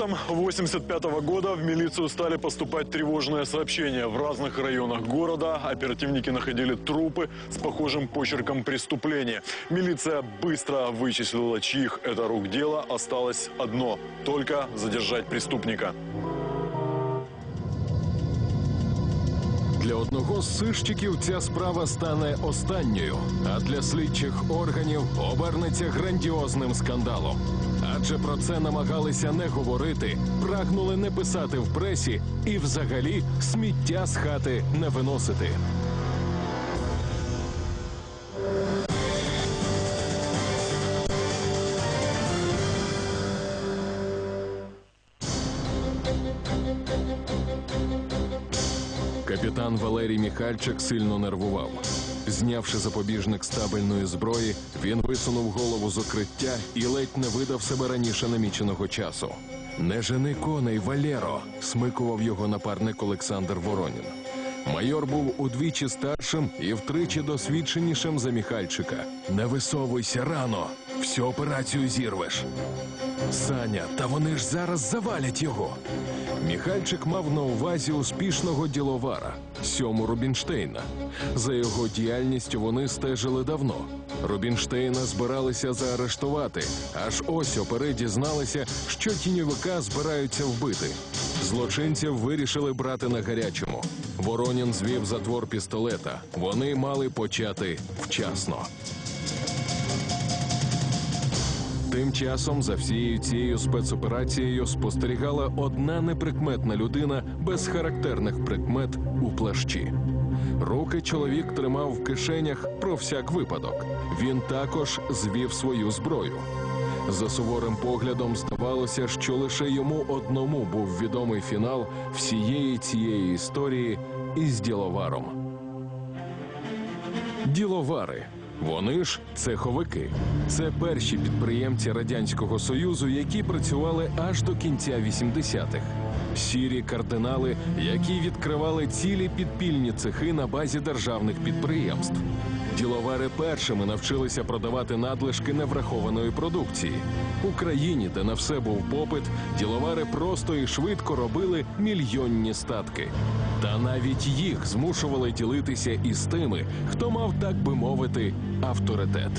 Летом 85 года в милицию стали поступать тревожные сообщения. В разных районах города оперативники находили трупы с похожим почерком преступления. Милиция быстро вычислила, чьих это рук дело. Осталось одно – только задержать преступника. Для одного з сищиків ця справа стане останньою, а для слідчих органів обернеться грандіозним скандалом. Адже про це намагалися не говорити, прагнули не писати в пресі і взагалі сміття з хати не виносити. Капітан Валерій Міхальчик сильно нервував. Знявши запобіжник стабельної зброї, він висунув голову з укриття і ледь не видав себе раніше наміченого часу. Не жени коней, Валєро, смикував його напарник Олександр Воронін. Майор був удвічі старшим і втричі досвідченішим за Міхальчика. Не висовуйся рано, всю операцію зірвеш. Саня, та вони ж зараз завалять його. Міхальчик мав на увазі успішного діловара Сьому Рубінштейна. За його діяльністю вони стежили давно. Рубінштейна збиралися заарештувати, аж ось опери дізналися, що тіньовика збираються вбити. Злочинців вирішили брати на гарячому. Воронін звів затвор пістолета. Вони мали почати вчасно. Тим часом за всією цією спецоперацією спостерігала одна неприкметна людина без характерних прикмет у плащі. Руки чоловік тримав в кишенях про всяк випадок. Він також звів свою зброю. За суворим поглядом здавалося, що лише йому одному був відомий фінал всієї цієї історії із діловаром. Діловари. Вони ж цеховики. Це перші підприємці радянського союзу, які працювали аж до кінця 80-х. Сірі кардинали, які відкривали цілі підпільні цехи на базі державних підприємств. Діловари першими навчилися продавати надлишки неврахованої продукції. У країні, де на все був попит, діловари просто і швидко робили мільйонні статки. Та навіть їх змушували ділитися із тими, хто мав, так би мовити, авторитет.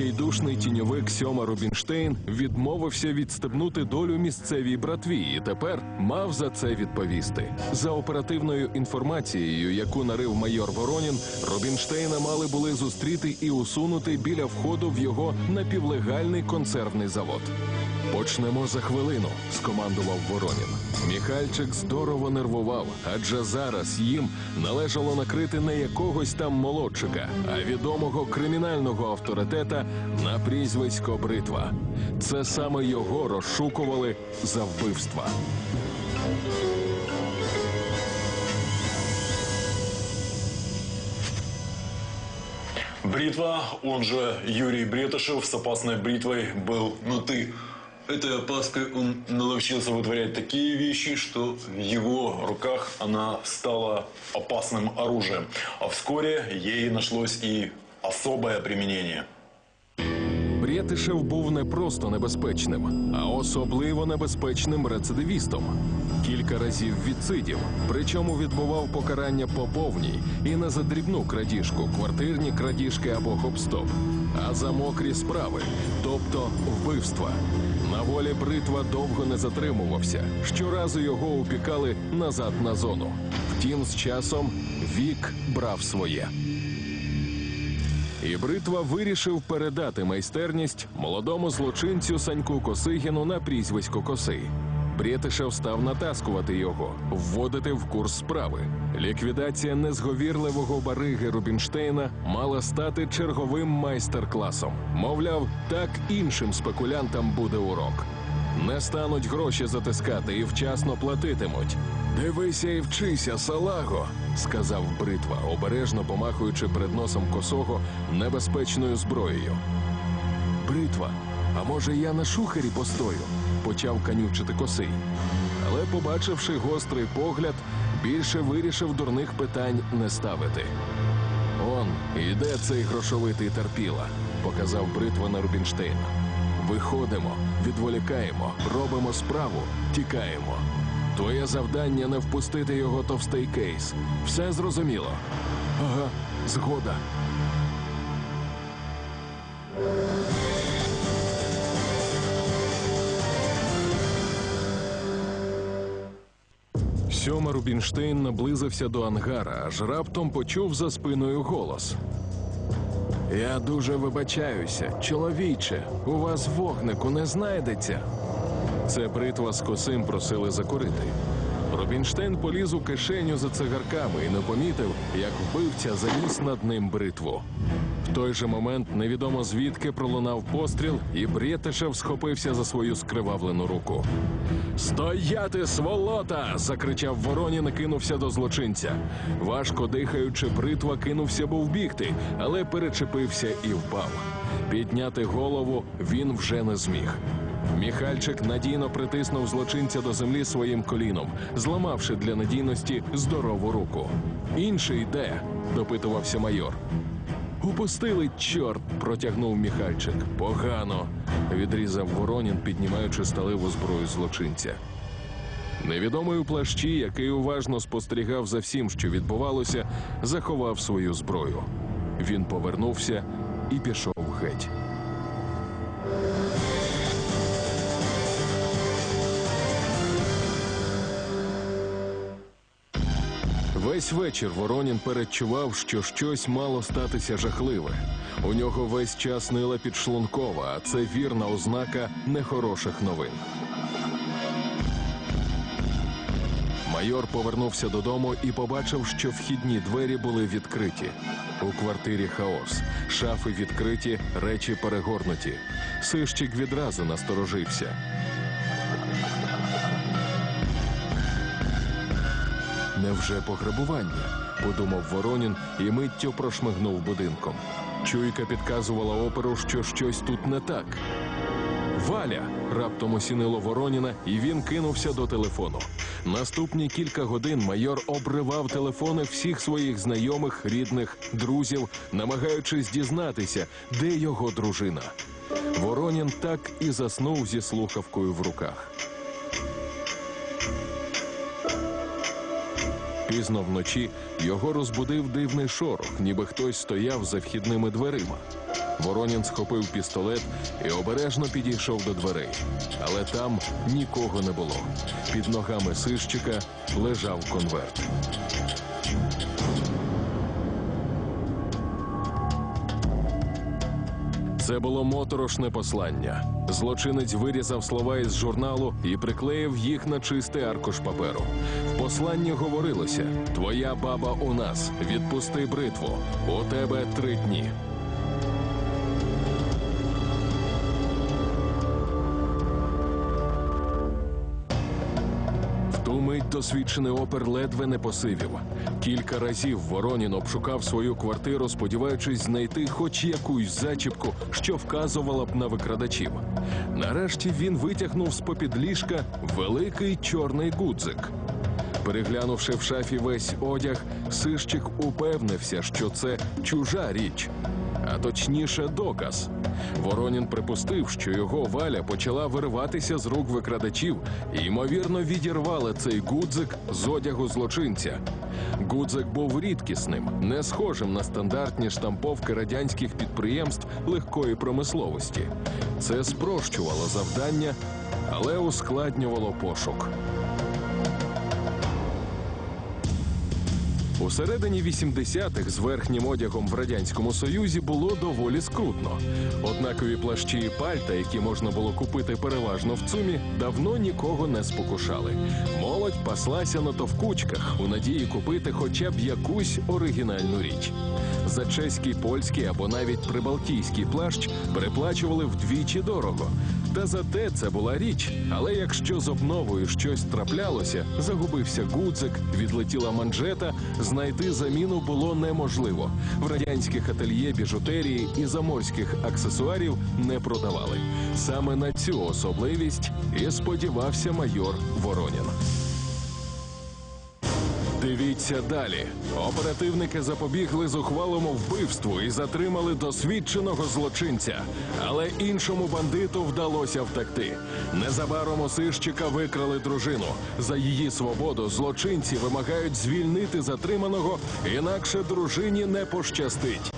Відчайдушний тіньовик Сьома Рубінштейн відмовився відстебнути долю місцевій братві і тепер мав за це відповісти. За оперативною інформацією, яку нарив майор Воронін, Рубінштейна мали були зустріти і усунути біля входу в його напівлегальний консервний завод. Почнемо за хвилину, скомандував Воронін. Міхальчик здорово нервував, адже зараз їм належало накрити не якогось там молодчика, а відомого кримінального авторитета на прізвисько Бритва. Це саме його розшукували за вбивства. Бритва, он же Юрий Бретышев с опасной бритвой был на «ты». Этой опаской он наловчился вытворять такие вещи, что в его руках она стала опасным оружием. А вскоре ей нашлось и особое применение. Брєтишев був не просто небезпечним, а особливо небезпечним рецидивістом. Кілька разів відсидів, причому відбував покарання по повній і не за дрібну крадіжку, квартирні крадіжки або хопстоп, а за мокрі справи, тобто вбивства. На волі бритва довго не затримувався. Щоразу його упікали назад на зону. Втім, з часом вік брав своє. І бритва вирішив передати майстерність молодому злочинцю Саньку Косигіну на прізвисько Косий. Брєтишев став натаскувати його, вводити в курс справи. Ліквідація незговірливого бариги Рубінштейна мала стати черговим майстер-класом. Мовляв, так іншим спекулянтам буде урок. Не стануть гроші затискати і вчасно платитимуть. Дивися і вчися, салаго, сказав бритва, обережно помахуючи перед носом косого небезпечною зброєю. Бритва, а може я на шухері постою? почав канючити косий. Але, побачивши гострий погляд, більше вирішив дурних питань не ставити. Он іде цей грошовитий терпіла. показав бритва на Рубінштейна. Виходимо, відволікаємо, робимо справу, тікаємо. Твоє завдання не впустити його товстий кейс. Все зрозуміло. Ага, згода. Сьома Рубінштейн наблизився до ангара, аж раптом почув за спиною голос. Я дуже вибачаюся, чоловіче, у вас вогнику не знайдеться. Це бритва з косим просили закурити. Робінштейн поліз у кишеню за цигарками і не помітив, як вбивця заніс над ним бритву. Той же момент невідомо звідки пролунав постріл, і Брєтишев схопився за свою скривавлену руку. Стояти, сволота! закричав Воронін кинувся до злочинця. Важко дихаючи, бритва кинувся був бігти, але перечепився і впав. Підняти голову він вже не зміг. Міхальчик надійно притиснув злочинця до землі своїм коліном, зламавши для надійності здорову руку. Інший де? допитувався майор. Упустили, чорт, протягнув Міхальчик. Погано. відрізав Воронін, піднімаючи сталеву зброю злочинця. Невідомий у плащі, який уважно спостерігав за всім, що відбувалося, заховав свою зброю. Він повернувся і пішов геть. Весь вечір Воронін передчував, що щось мало статися жахливе. У нього весь час нила підшлункова, а це вірна ознака нехороших новин. Майор повернувся додому і побачив, що вхідні двері були відкриті. У квартирі хаос, шафи відкриті, речі перегорнуті. Сищик відразу насторожився. Невже пограбування? подумав Воронін і миттю прошмигнув будинком. Чуйка підказувала оперу, що щось тут не так. Валя раптом осінило Вороніна, і він кинувся до телефону. Наступні кілька годин майор обривав телефони всіх своїх знайомих, рідних, друзів, намагаючись дізнатися, де його дружина. Воронін так і заснув зі слухавкою в руках. Пізно вночі його розбудив дивний шорох, ніби хтось стояв за вхідними дверима. Воронін схопив пістолет і обережно підійшов до дверей. Але там нікого не було. Під ногами сищика лежав конверт. Це було моторошне послання. Злочинець вирізав слова із журналу і приклеїв їх на чистий аркуш паперу. Посланні говорилося: Твоя баба у нас. Відпусти бритву. У тебе три дні. В мить досвідчений опер ледве не посивів. Кілька разів Воронін обшукав свою квартиру, сподіваючись знайти хоч якусь зачіпку, що вказувала б на викрадачів. Нарешті він витягнув з попід ліжка великий чорний гудзик. Переглянувши в шафі весь одяг, сищик упевнився, що це чужа річ, а точніше доказ. Воронін припустив, що його валя почала вириватися з рук викрадачів і, ймовірно, відірвала цей гудзик з одягу злочинця. Гудзик був рідкісним, не схожим на стандартні штамповки радянських підприємств легкої промисловості. Це спрощувало завдання, але ускладнювало пошук. У середині 80-х з верхнім одягом в радянському союзі було доволі скрутно. Однакові плащі і пальта, які можна було купити переважно в цумі, давно нікого не спокушали. Молодь паслася на товкучках у надії купити хоча б якусь оригінальну річ. За чеський, польський або навіть прибалтійський плащ переплачували вдвічі дорого. Та зате це була річ. Але якщо з обновою щось траплялося, загубився гудзик, відлетіла манжета, знайти заміну було неможливо. В радянських ательє біжутерії і заморських аксесуарів не продавали. Саме на цю особливість і сподівався майор Воронін. Дивіться далі. Оперативники запобігли зухвалому вбивству і затримали досвідченого злочинця. Але іншому бандиту вдалося втекти. Незабаром у сищика викрали дружину. За її свободу злочинці вимагають звільнити затриманого, інакше дружині не пощастить.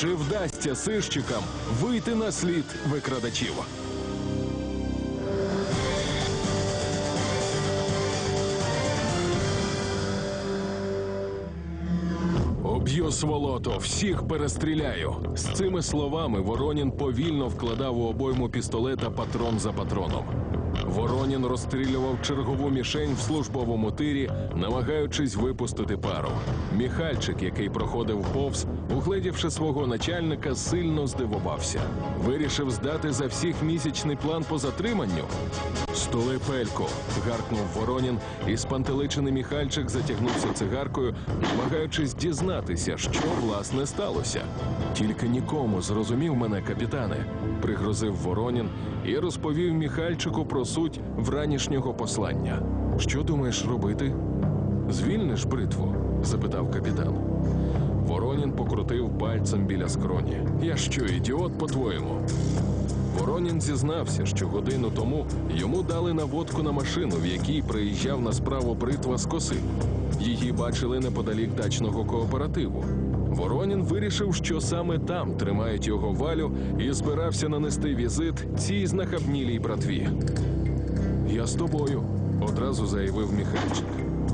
Чи вдасться сищикам вийти на слід викрадачів? Сволото, всіх перестріляю. З цими словами Воронін повільно вкладав у обойму пістолета патрон за патроном. Воронін розстрілював чергову мішень в службовому тирі, намагаючись випустити пару. Міхальчик, який проходив повз, угледівши свого начальника, сильно здивувався. Вирішив здати за всіх місячний план по затриманню. Стули пельку, гаркнув Воронін, і спантеличений Міхальчик затягнувся цигаркою, намагаючись дізнатися, що власне сталося. Тільки нікому зрозумів мене, капітане, пригрозив Воронін і розповів Міхальчику про суть вранішнього послання. Що думаєш робити? Звільниш бритву? запитав капітан. Воронін покрутив пальцем біля скроні. Я що, ідіот, по-твоєму? Воронін зізнався, що годину тому йому дали наводку на машину, в якій приїжджав на справу бритва з коси. Її бачили неподалік дачного кооперативу. Воронін вирішив, що саме там тримають його валю і збирався нанести візит цій знахабнілій братві. Я з тобою, одразу заявив Міхальчик.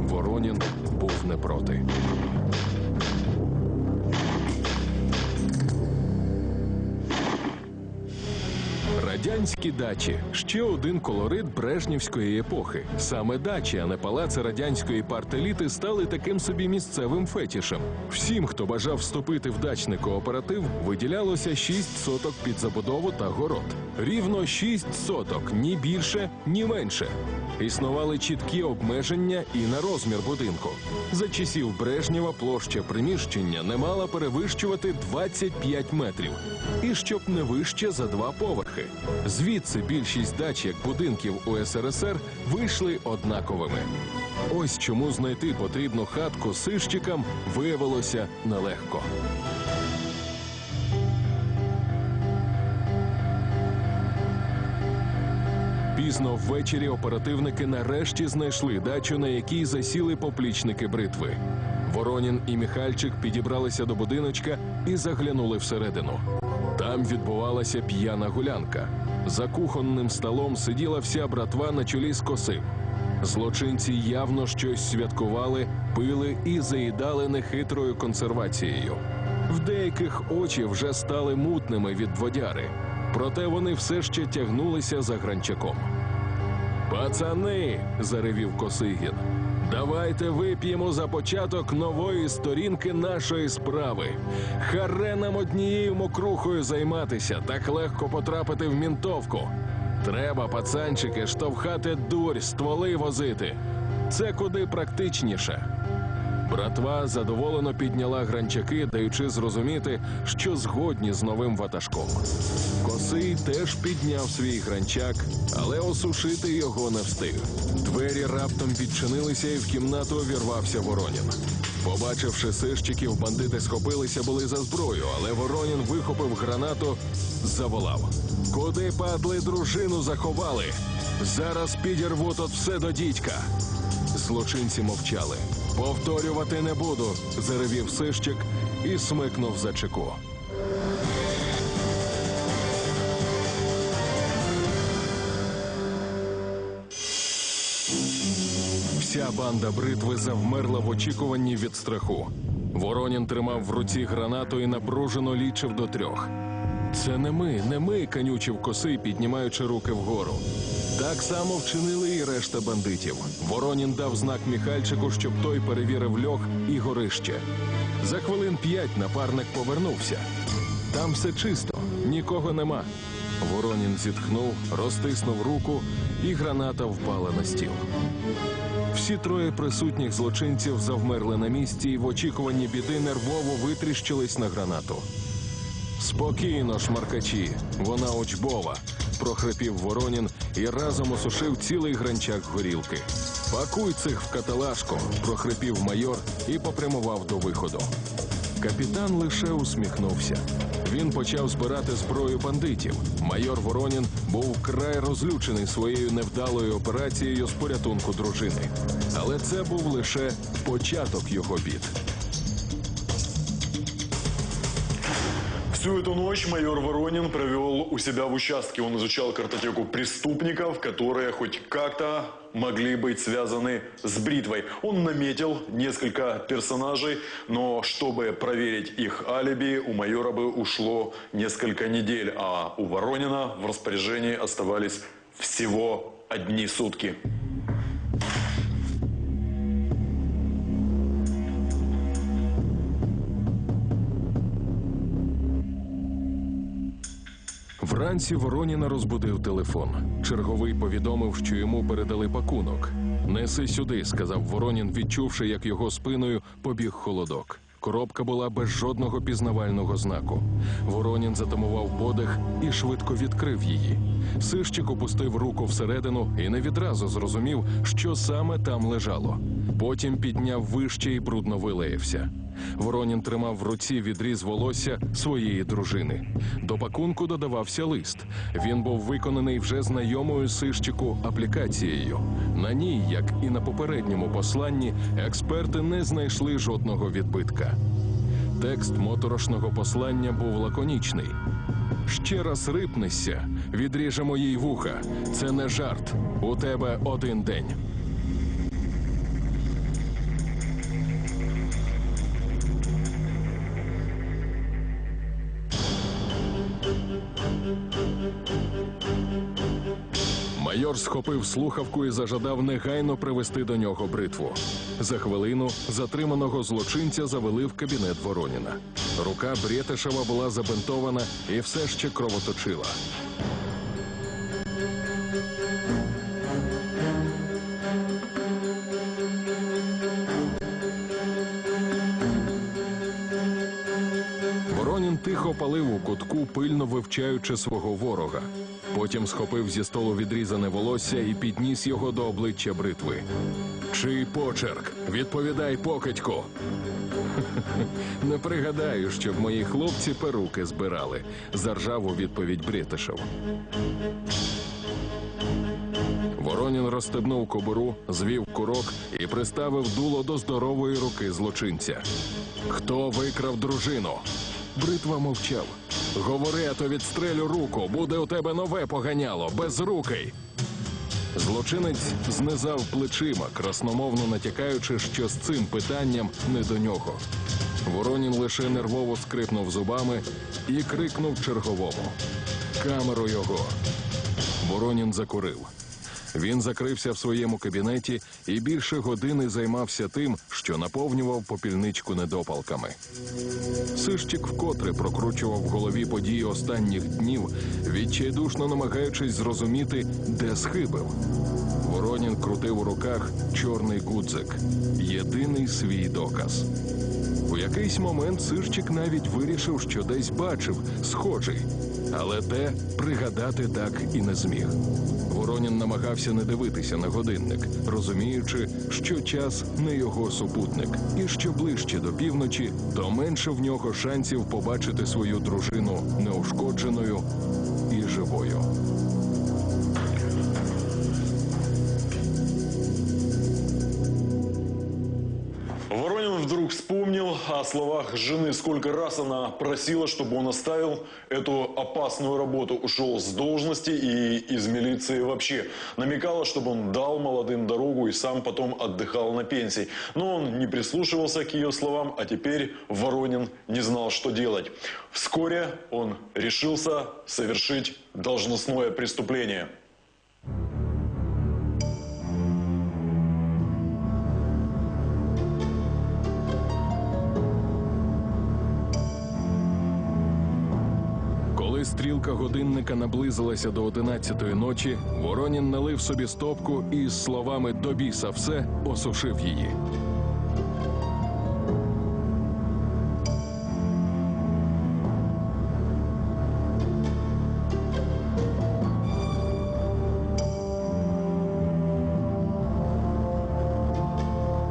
Воронін був не проти. Радянські дачі ще один колорит брежнівської епохи. Саме дачі, а не палаци радянської партеліти, стали таким собі місцевим фетішем. Всім, хто бажав вступити в дачний кооператив, виділялося 6 соток під забудову та город. Рівно 6 соток, ні більше, ні менше. Існували чіткі обмеження і на розмір будинку. За часів Брежнєва площа приміщення не мала перевищувати 25 метрів. І щоб не вище за два поверхи. Звідси більшість дач, як будинків у СРСР, вийшли однаковими. Ось чому знайти потрібну хатку сищикам виявилося нелегко. Пізно ввечері оперативники нарешті знайшли дачу, на якій засіли поплічники бритви. Воронін і Міхальчик підібралися до будиночка і заглянули всередину. Там відбувалася п'яна гулянка. За кухонним столом сиділа вся братва на чолі з косим. Злочинці явно щось святкували, пили і заїдали нехитрою консервацією. В деяких очі вже стали мутними від водяри, проте вони все ще тягнулися за гранчаком. Пацани, заревів Косигін. Давайте вип'ємо за початок нової сторінки нашої справи. Харе нам однією мокрухою займатися, так легко потрапити в мінтовку. Треба, пацанчики, штовхати дурь, стволи возити. Це куди практичніше. Братва задоволено підняла гранчаки, даючи зрозуміти, що згодні з новим ватажком. Косий теж підняв свій гранчак, але осушити його не встиг. Двері раптом відчинилися, і в кімнату увірвався Воронін. Побачивши сищиків, бандити схопилися були за зброю, але Воронін вихопив гранату, заволав. Куди падли дружину заховали? Зараз підірву тут все до дідька. Злочинці мовчали. Повторювати не буду, заревів сищик і смикнув за чеку. Вся банда бритви завмерла в очікуванні від страху. Воронін тримав в руці гранату і напружено лічив до трьох. Це не ми, не ми, канючив косий, піднімаючи руки вгору. Так само вчинили і решта бандитів. Воронін дав знак Міхальчику, щоб той перевірив льох і горище. За хвилин п'ять напарник повернувся. Там все чисто, нікого нема. Воронін зітхнув, розтиснув руку, і граната впала на стіл. Всі троє присутніх злочинців завмерли на місці і в очікуванні біди нервово витріщились на гранату. Спокійно, шмаркачі, вона учбова, прохрипів Воронін і разом осушив цілий гранчак горілки. Пакуй цих в каталажку, прохрипів майор і попрямував до виходу. Капітан лише усміхнувся. Він почав збирати зброю бандитів. Майор Воронін був вкрай розлючений своєю невдалою операцією з порятунку дружини. Але це був лише початок його бід. Всю эту ночь майор Воронин провел у себя в участке. Он изучал картотеку преступников, которые хоть как-то могли быть связаны с бритвой. Он наметил несколько персонажей, но чтобы проверить их алиби, у майора бы ушло несколько недель, а у Воронина в распоряжении оставались всего одни сутки. Вранці Вороніна розбудив телефон. Черговий повідомив, що йому передали пакунок. Неси сюди, сказав Воронін, відчувши, як його спиною побіг холодок. Коробка була без жодного пізнавального знаку. Воронін затамував подих і швидко відкрив її. Сищик опустив руку всередину і не відразу зрозумів, що саме там лежало. Потім підняв вище і брудно вилаявся. Воронін тримав в руці відріз волосся своєї дружини. До пакунку додавався лист. Він був виконаний вже знайомою сищику аплікацією. На ній, як і на попередньому посланні, експерти не знайшли жодного відбитка. Текст моторошного послання був лаконічний. Ще раз рипнешся, відріжемо їй вуха. Це не жарт. У тебе один день. Схопив слухавку і зажадав негайно привести до нього бритву. За хвилину затриманого злочинця завели в кабінет Вороніна. Рука Брєтешева була забинтована і все ще кровоточила. Воронін тихо палив у кутку, пильно вивчаючи свого ворога. Потім схопив зі столу відрізане волосся і підніс його до обличчя бритви. Чий почерк? Відповідай покидьку. Не пригадаю, щоб мої хлопці перуки збирали, заржав у відповідь Брітишев. Воронін розстебнув кобуру, звів курок і приставив дуло до здорової руки злочинця. Хто викрав дружину? Бритва мовчав. Говори, а то відстрелю руку. Буде у тебе нове поганяло, безрукий. Злочинець знизав плечима, красномовно натякаючи, що з цим питанням не до нього. Воронін лише нервово скрипнув зубами і крикнув черговому: Камеру його! Воронін закурив. Він закрився в своєму кабінеті і більше години займався тим, що наповнював попільничку недопалками. Сищик вкотре прокручував в голові події останніх днів, відчайдушно намагаючись зрозуміти, де схибив. Воронін крутив у руках чорний гудзик єдиний свій доказ. У якийсь момент Сирчик навіть вирішив, що десь бачив схожий, але те пригадати так і не зміг. Воронін намагався не дивитися на годинник, розуміючи, що час не його супутник, і що ближче до півночі, то менше в нього шансів побачити свою дружину неушкодженою і живою. Вдруг вспомнил о словах жены, сколько раз она просила, чтобы он оставил эту опасную работу, ушел с должности и из милиции вообще. Намекала, чтобы он дал молодым дорогу и сам потом отдыхал на пенсии. Но он не прислушивался к ее словам, а теперь Воронин не знал, что делать. Вскоре он решился совершить должностное преступление. Стрілка годинника наблизилася до одинадцятої ночі, Воронін налив собі стопку і з словами «до біса все осушив її.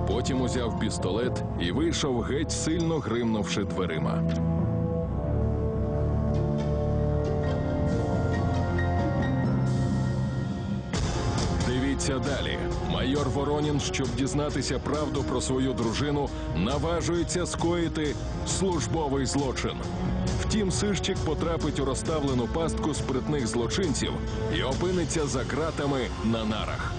Потім узяв пістолет і вийшов геть сильно гримнувши дверима. Дивіться далі. Майор Воронін, щоб дізнатися правду про свою дружину, наважується скоїти службовий злочин. Втім, сищик потрапить у розставлену пастку спритних злочинців і опиниться за ґратами на нарах.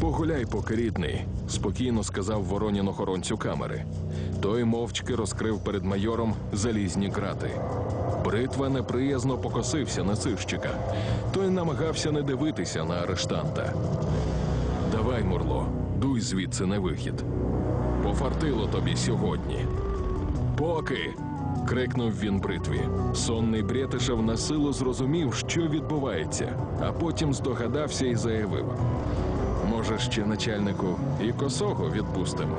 Погуляй, поки рідний, спокійно сказав Воронін охоронцю камери. Той мовчки розкрив перед майором залізні крати. Бритва неприязно покосився на сищика. Той намагався не дивитися на арештанта. Давай, Мурло, дуй звідси на вихід. Пофартило тобі сьогодні. Поки. крикнув він бритві. Сонний Бретишев на силу зрозумів, що відбувається, а потім здогадався і заявив: Може, ще начальнику і косого відпустимо.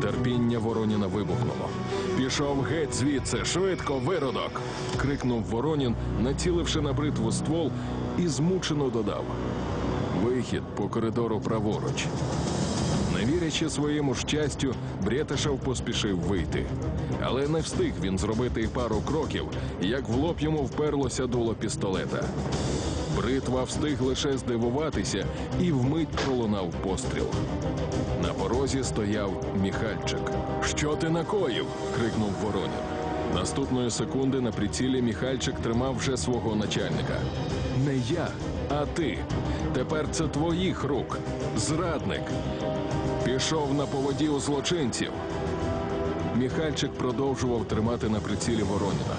Терпіння Вороніна вибухнуло. Пішов геть звідси, швидко, виродок. крикнув Воронін, націливши на бритву ствол, і змучено додав: Вихід по коридору праворуч. Не вірячи своєму щастю, Бретишев поспішив вийти. Але не встиг він зробити пару кроків, як в лоб йому вперлося дуло пістолета. Бритва встиг лише здивуватися і вмить пролунав постріл. На порозі стояв Міхальчик. Що ти накоїв? крикнув Воронін. Наступної секунди на прицілі Міхальчик тримав вже свого начальника. Не я, а ти. Тепер це твоїх рук. Зрадник. Пішов на поводі у злочинців. Міхальчик продовжував тримати на прицілі Вороніна.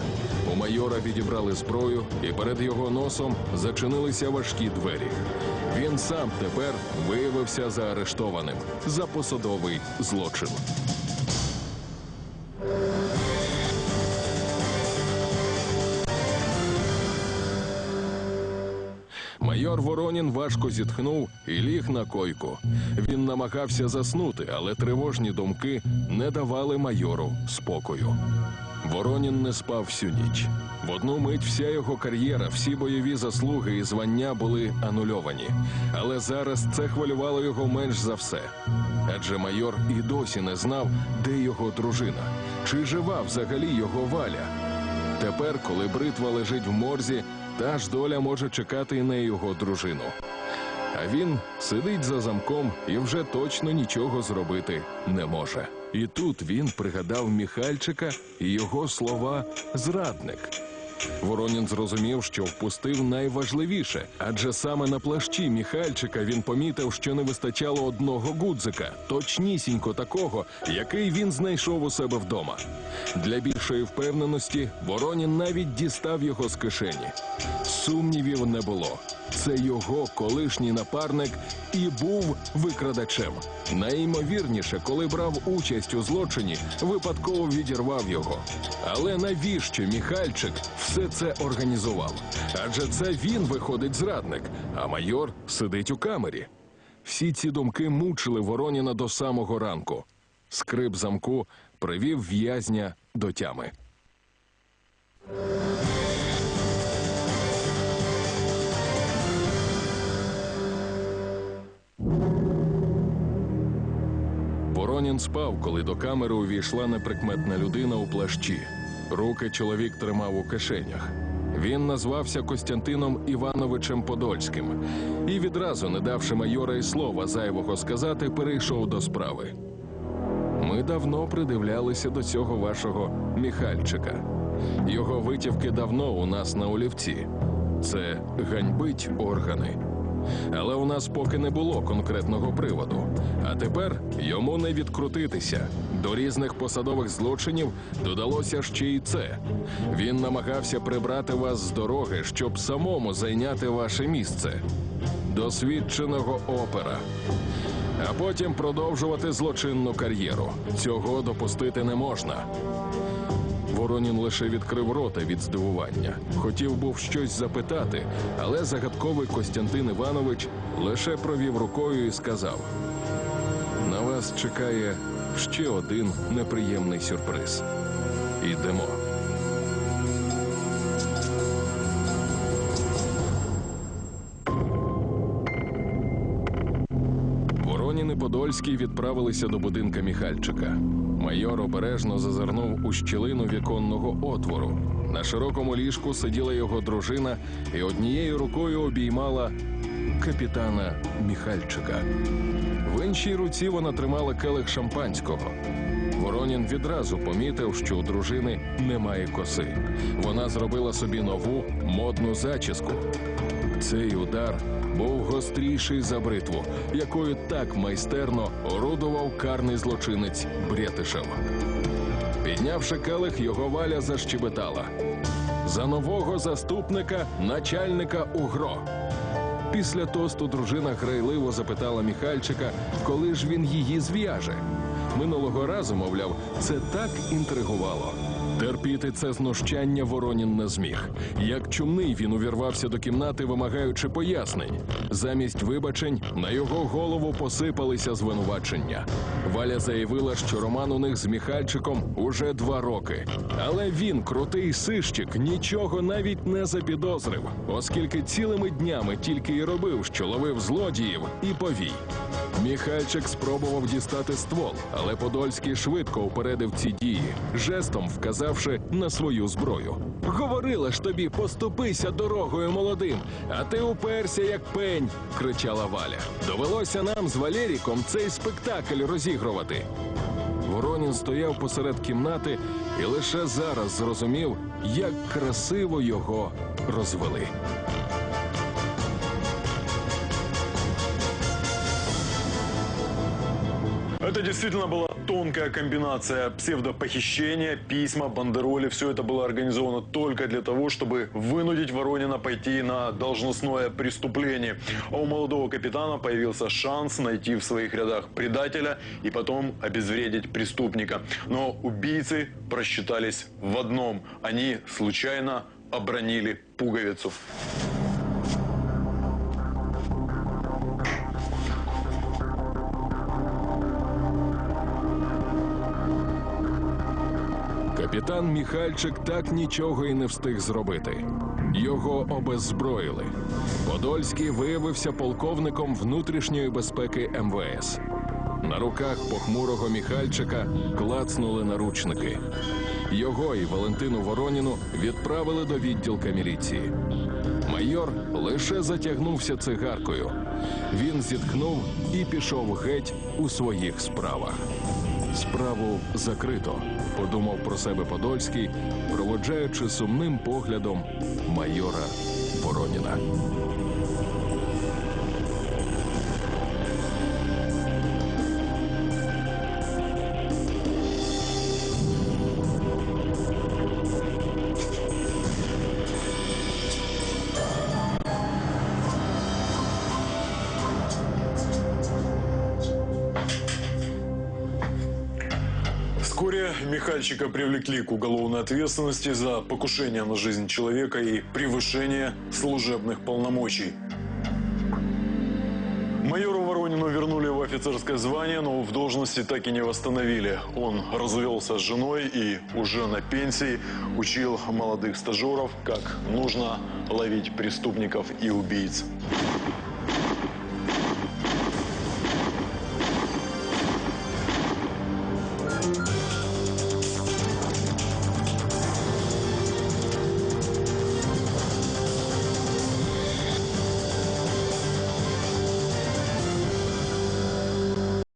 У майора відібрали зброю, і перед його носом зачинилися важкі двері. Він сам тепер виявився заарештованим за посадовий злочин. Майор Воронін важко зітхнув і ліг на койку. Він намагався заснути, але тривожні думки не давали майору спокою. Воронін не спав всю ніч. В одну мить вся його кар'єра, всі бойові заслуги і звання були анульовані. Але зараз це хвилювало його менш за все. Адже майор і досі не знав, де його дружина, чи жива взагалі його валя. Тепер, коли бритва лежить в морзі, та ж доля може чекати і на його дружину. А він сидить за замком і вже точно нічого зробити не може. І тут він пригадав Міхальчика і його слова зрадник. Воронін зрозумів, що впустив найважливіше, адже саме на плащі Міхальчика він помітив, що не вистачало одного гудзика, точнісінько такого, який він знайшов у себе вдома. Для більшої впевненості Воронін навіть дістав його з кишені. Сумнівів не було. Це його колишній напарник і був викрадачем. Найімовірніше, коли брав участь у злочині, випадково відірвав його. Але навіщо Міхальчик все це організував? Адже це він виходить зрадник, а майор сидить у камері. Всі ці думки мучили Вороніна до самого ранку. Скрип замку привів в'язня до тями. Воронін спав, коли до камери увійшла неприкметна людина у плащі. Руки чоловік тримав у кишенях. Він назвався Костянтином Івановичем Подольським і відразу, не давши майора й слова зайвого сказати, перейшов до справи. Ми давно придивлялися до цього вашого Міхальчика. Його витівки давно у нас на олівці. Це ганьбить органи. Але у нас поки не було конкретного приводу. А тепер йому не відкрутитися. До різних посадових злочинів додалося ще й це. Він намагався прибрати вас з дороги, щоб самому зайняти ваше місце. Досвідченого опера. А потім продовжувати злочинну кар'єру. Цього допустити не можна. Воронін лише відкрив рота від здивування. Хотів був щось запитати, але загадковий Костянтин Іванович лише провів рукою і сказав: На вас чекає ще один неприємний сюрприз. Йдемо. Вороніни Подольський відправилися до будинка Міхальчика. Майор обережно зазирнув у щілину віконного отвору. На широкому ліжку сиділа його дружина і однією рукою обіймала капітана Міхальчика. В іншій руці вона тримала келих шампанського. Воронін відразу помітив, що у дружини немає коси. Вона зробила собі нову модну зачіску. Цей удар був гостріший за бритву, якою так майстерно орудував карний злочинець Брєтишев. Піднявши келих, його валя защебетала. За нового заступника начальника УГРО. Після тосту дружина грайливо запитала Міхальчика, коли ж він її зв'яже. Минулого разу, мовляв, це так інтригувало. Терпіти це знущання Воронін не зміг. Як чумний він увірвався до кімнати, вимагаючи пояснень. Замість вибачень на його голову посипалися звинувачення. Валя заявила, що роман у них з Міхальчиком уже два роки. Але він, крутий сищик, нічого навіть не запідозрив, оскільки цілими днями тільки й робив, що ловив злодіїв і повій. Міхальчик спробував дістати ствол, але Подольський швидко упередив ці дії, жестом вказавши на свою зброю. Говорила ж тобі, поступися дорогою молодим, а ти уперся як пень, кричала Валя. Довелося нам з Валеріком цей спектакль розігрувати. Воронін стояв посеред кімнати і лише зараз зрозумів, як красиво його розвели. Это действительно была тонкая комбинация псевдопохищения, письма, бандероли. Все это было организовано только для того, чтобы вынудить Воронина пойти на должностное преступление. А у молодого капитана появился шанс найти в своих рядах предателя и потом обезвредить преступника. Но убийцы просчитались в одном. Они случайно обронили пуговицу. Капітан Міхальчик так нічого і не встиг зробити. Його обеззброїли. Подольський виявився полковником внутрішньої безпеки МВС. На руках похмурого Міхальчика клацнули наручники. Його і Валентину Вороніну відправили до відділка міліції. Майор лише затягнувся цигаркою. Він зіткнув і пішов геть у своїх справах. Справу закрито, подумав про себе Подольський, проводжаючи сумним поглядом майора Вороніна. Вскоре Михальчика привлекли к уголовной ответственности за покушение на жизнь человека и превышение служебных полномочий. Майору Воронину вернули в офицерское звание, но в должности так и не восстановили. Он развелся с женой и уже на пенсии учил молодых стажеров, как нужно ловить преступников и убийц.